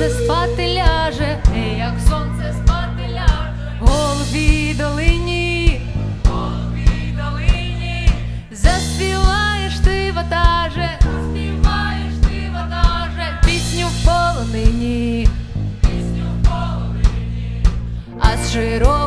сонце спати ляже, Ей, як сонце спати ляже, в долині, в голубій долині, заспіваєш ти ватаже, заспіваєш ти ватаже, пісню в полонині, пісню в полонині, а з широ.